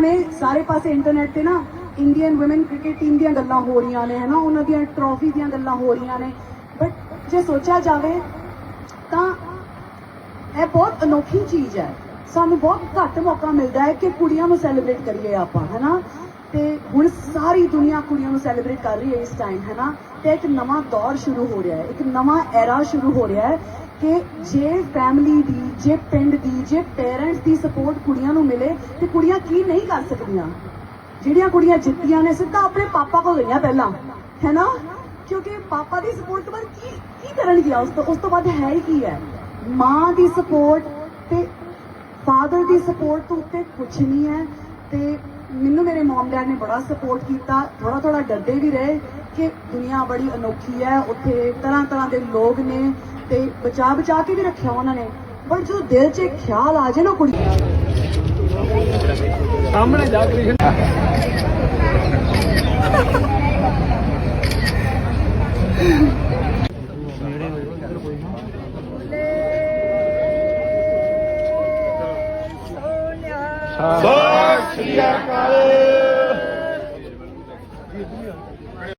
ਹੁਣ ਸਾਰੇ ਪਾਸੇ ਇੰਟਰਨੈਟ ਤੇ ਨਾ ਇੰਡੀਅਨ ਔਮਨ ਕ੍ਰਿਕਟ ਟੀਮ ਦੀਆਂ ਗੱਲਾਂ ਹੋ ਰਹੀਆਂ ਨੇ, ਹਨਾ? ਉਹਨਾਂ ਦੀਆਂ ਟਰੋਫੀ ਦੀਆਂ ਗੱਲਾਂ ਹੋ ਰਹੀਆਂ ਨੇ। ਬਟ ਜੇ ਸੋਚਿਆ ਜਾਵੇ ਤਾਂ ਇਹ ਬਹੁਤ ਅਨੋਖੀ ਚੀਜ਼ ਹੈ। ਸਾਨੂੰ ਬਹੁਤ ਘੱਟ ਮੌਕਾ ਮਿਲਦਾ ਹੈ ਕਿ ਕੁੜੀਆਂ ਨੂੰ ਸੈਲੀਬ੍ਰੇਟ ਕਰੀਏ ਆਪਾਂ, ਹੈਨਾ? ਤੇ ਹੁਣ ਸਾਰੀ ਦੁਨੀਆ ਕੁੜੀਆਂ ਨੂੰ ਸੈਲੀਬ੍ਰੇਟ ਕਰ ਰਹੀ ਹੈ ਇਸ ਟਾਈਮ ਹੈਨਾ? ਤੇ ਇੱਕ ਨਵਾਂ ਦੌਰ ਸ਼ੁਰੂ ਹੋ ਰਿਹਾ ਹੈ, ਇੱਕ ਨਵਾਂ ਐਰਾ ਸ਼ੁਰੂ ਹੋ ਰਿਹਾ ਹੈ। ਕਿ ਜੇ ਫੈਮਿਲੀ ਦੀ, ਜੇ ਪਿੰਡ ਦੀ, ਜੇ ਪੇਰੈਂਟਸ ਦੀ ਸਪੋਰਟ ਕੁੜੀਆਂ ਨੂੰ ਮਿਲੇ, ਤੇ ਕੁੜੀਆਂ ਕੀ ਨਹੀਂ ਕਰ ਸਕਦੀਆਂ? ਜਿਹੜੀਆਂ ਕੁੜੀਆਂ ਜਿੱਤੀਆਂ ਨੇ, ਸਿੱਧਾ ਆਪਣੇ ਪਾਪਾ ਕੋਲ ਗਈਆਂ ਪਹਿਲਾਂ ਹੈਨਾ ਕਿਉਂਕਿ ਪਾਪਾ ਦੀ ਸਪੋਰਟ ਤੋਂ ਬਾਅਦ ਕੀ ਕੀ ਕਰਨਗੀਆਂ? ਉਸ ਤੋਂ ਉਸ ਤੋਂ ਬਾਅਦ ਹੈ ਹੀ ਕੀ ਹੈ? ਮਾਂ ਦੀ ਸਪੋਰਟ ਤੇ ਫਾਦਰ ਦੀ ਸਪੋਰਟ ਤੋਂ ਉੱਤੇ ਕੁਝ ਨਹੀਂ ਹੈ। ਤੇ ਮੈਨੂੰ ਮੇਰੇ ਮਮ ਡੈਡ ਨੇ ਬੜਾ ਸਪੋਰਟ ਕੀਤਾ। ਥੋੜਾ ਥੋੜਾ ਡਰਦੇ ਵੀ ਰਹੇ ਕਿ ਦੁਨੀਆ ਬੜੀ ਅਨੋਖੀ ਹੈ। ਉੱਥੇ ਤਰ੍ਹਾਂ ਤਰ੍ਹਾਂ ਦੇ ਲੋਕ ਨੇ। ਤੇ ਬਚਾ ਬਚਾ ਕੇ ਵੀ ਰੱਖਿਆ ਉਹਨਾਂ ਨੇ। ਪਰ ਜਦੋਂ ਦਿਲ 'ਚ ਖਿਆਲ ਆ ਜਾਏ ਨਾ ਕੁੜੀ ਸਾਹਮਣੇ ਜਾ ਕ੍ਰਿਸ਼ਨ ਸਤਿ ਸ਼੍ਰੀ ਅਕਾਲ।